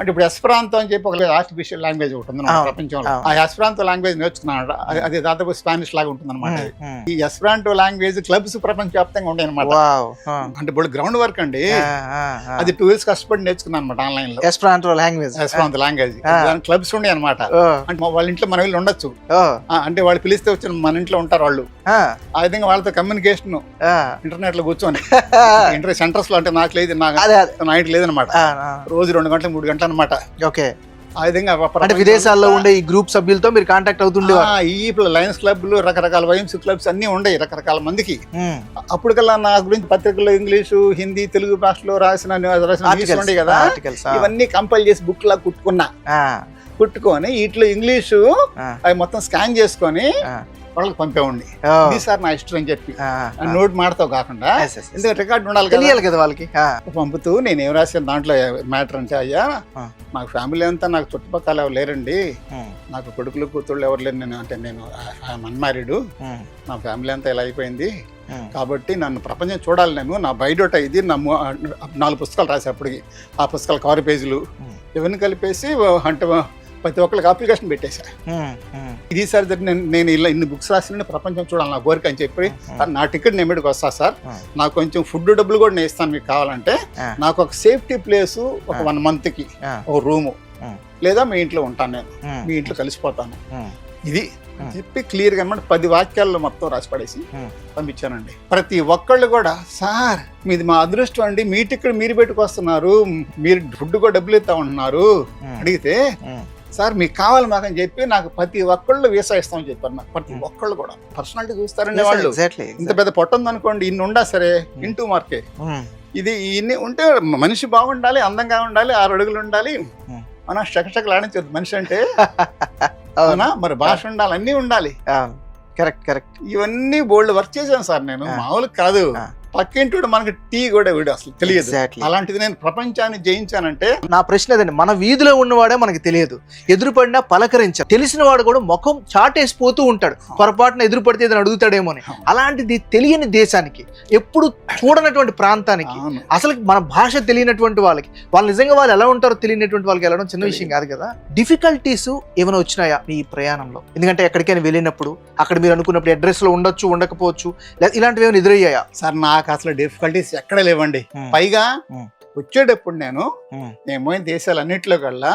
అంటే ఇప్పుడు ఎస్పరాంతో అని చెప్పి ఒక ఆర్టిఫిషియల్ లాంగ్వేజ్ ఒకటి ఉంది ప్రపంచంలో. ఆ ఎస్పరాంతో లాంగ్వేజ్ నేర్చుకున్నాడు. అది- దాదాపు స్పానిష్ లాగా ఉంటుంది అనమాట. ఈ ఎస్పరాంటో లాంగ్వేజ్ క్లబ్స్ ప్రపంచవ్యాప్తంగా ఉంటాయి అనమాట వావ్ ఆ, అంటే ఇప్పుడు గ్రౌండ్ వర్క్ అండి. అది టూ ఇయర్స్ కష్టపడి నేర్చుకున్నాను అనమాట ఆన్లైన్లో ఎస్పరాంటో లాంగ్వేజ్ ఎస్పరాంతో లాంగ్వేజ్. దాని క్లబ్స్ ఉండే అనమాట అంటే వాళ్ళ ఇంట్లో మన వీళ్ళు ఉండొచ్చు. అంటే వాళ్ళు పిలిస్తే వచ్చిన మన ఇంట్లో ఉంటారు వాళ్ళు. ఆ, విధంగా వాళ్ళతో కమ్యూనికేషన్. ఇంటర్నెట్లో కూర్చొని. ఇంటర్ సెంటర్స్లో అంటే నాకు లేదు నాకు అదే అదే. నా ఇంటి లేదనమాట. రోజు రెండు గంటలు మూడు గంటలు అనమాట ఓకే. ఆ విధంగా అంటే విదేశాల్లో ఉండే ఈ గ్రూప్ సభ్యులతో మీరు కాంటాక్ట్ అవుతుండేవారు? ఆ, ఈ లయన్స్ క్లబ్లు రకరకాల వైమ్స్ క్లబ్స్ అన్ని ఉండయి రకరకాల మందికి. అప్పటికల్లా నా గురించి పత్రికల్లో ఇంగ్లీషు హిందీ తెలుగు భాషలో రాసిన రాసిన ఉండే కదా. ఇవన్నీ కంపైల్ చేసి బుక్ లా కుట్టుకున్నా. కుట్టుకొని వీటిలో ఇంగ్లీషు అవి మొత్తం స్కాన్ చేసుకొని. వాళ్ళకి ఇది సార్ నా ఇష్టం అని చెప్పి. నోట్ మాడతావు కాకుండా. ఎందుకంటే రికార్డు ఉండాలి తెలియాలి కదా వాళ్ళకి. పంపుతూ నేను ఏం రాసిన దాంట్లో మ్యాటర్ అంటే అయ్యా. నాకు ఫ్యామిలీ అంతా నాకు చుట్టుపక్కల ఎవరు లేరండి. నాకు కొడుకులు కూతుళ్ళు ఎవరు లేరు. నేను అంటే నేను అన్మ్యారీడ్ ఉమ్, నా ఫ్యామిలీ అంతా ఇలా అయిపోయింది. కాబట్టి నన్ను ప్రపంచం చూడాలి నేను. నా బయోడోటా ఇది. నా ము- నాలుగు పుస్తకాలు రాసి అప్పటికి. ఆ పుస్తకాలు కవర్ పేజీలు. ఇవన్నీ కలిపేసి అంటే ప్రతి ఒక్కరికి అప్లికేషన్ పెట్టేశా. ఇది సార్ దగ్గర నేను ఇలా ఇన్ని బుక్స్ రాసిన ప్రపంచం చూడాలి నా కోరిక అని చెప్పి నా టికెట్ నేను వస్తా సార్. నాకు కొంచెం ఫుడ్ డబ్బులు కూడా నేను ఇస్తాను మీకు కావాలంటే. నాకు ఒక సేఫ్టీ ప్లేస్ ఒక. వన్ మంత్కి ఒక రూము. లేదా మీ ఇంట్లో ఉంటాను నేను. మీ ఇంట్లో కలిసిపోతాను. ఇది చెప్పి క్లియర్గా అనమాట పది వాక్యాల్లో మొత్తం రాసి పడేసి ఆ. పంపించానండి. ప్రతి ఒక్కళ్ళు కూడా సార్ మీది మా అదృష్టం అండి. మీ టికెట్ మీరు పెట్టుకొస్తున్నారు. మీరు ఫుడ్ కూడా డబ్బులు ఇస్తా ఉంటున్నారు. అడిగితే. సార్ మీకు కావాలి మాకని చెప్పి నాకు ప్రతి ఒక్కళ్ళు వీసా ఇస్తామని చెప్పారు నాకు ప్రతి Hmm. ఒక్కళ్ళు కూడా. పర్సనాలిటీ చూస్తారండి Yes, వాళ్ళు. ఇంత. పెద్ద పొట్ట ఉందనుకోండి ఇన్ని ఉండా సరే ఇంటూ మార్కే. ఉమ్, ఇది ఇన్ని ఉంటే మనిషి బాగుండాలి అందంగా ఉండాలి ఆరు అడుగులు ఉండాలి. Hmm. మన షకషకలు ఆడించదు మనిషి అంటే అవునా. మరి భాష ఉండాలి అన్నీ ఉండాలి. కరెక్ట్ కరెక్ట్ ఇవన్నీ బోల్డ్ వర్క్ చేశాను సార్ నేను. మామూలు కాదు. పక్కింటి మనకి టీ కూడా వీడు అసలు తెలియదు. అలాంటిది నేను ప్రపంచాన్ని జయించానంటే నా ప్రశ్న అదండి మన వీధిలో ఉన్నవాడే మనకి తెలియదు. ఎదురుపడినా పలకరించ తెలిసిన వాడు కూడా ముఖం చాటేసిపోతూ ఉంటాడు. పొరపాటున ఎదురుపడితే ఏదైనా అడుగుతాడేమో అని. అలాంటిది తెలియని దేశానికి ఎప్పుడు చూడనటువంటి ప్రాంతానికి అసలు మన భాష తెలియనటువంటి వాళ్ళకి వాళ్ళు నిజంగా వాళ్ళు ఎలా ఉంటారో తెలియనటువంటి వాళ్ళకి వెళ్ళడం చిన్న విషయం కాదు కదా. డిఫికల్టీస్ ఏమైనా వచ్చినాయా మీ ప్రయాణంలో? ఎందుకంటే ఎక్కడికైనా వెళ్ళినప్పుడు అక్కడ మీరు అనుకున్నప్పుడు అడ్రస్లో ఉండొచ్చు ఉండకపోవచ్చు లేదా ఇలాంటివి ఏమైనా ఎదురయ్యాయా? సార్ నాకు అసలు డిఫికల్టీస్ ఎక్కడ లేవండి. పైగా. వచ్చేటప్పుడు నేను. నేను పోయిన దేశాలన్నింటిలో కల్లా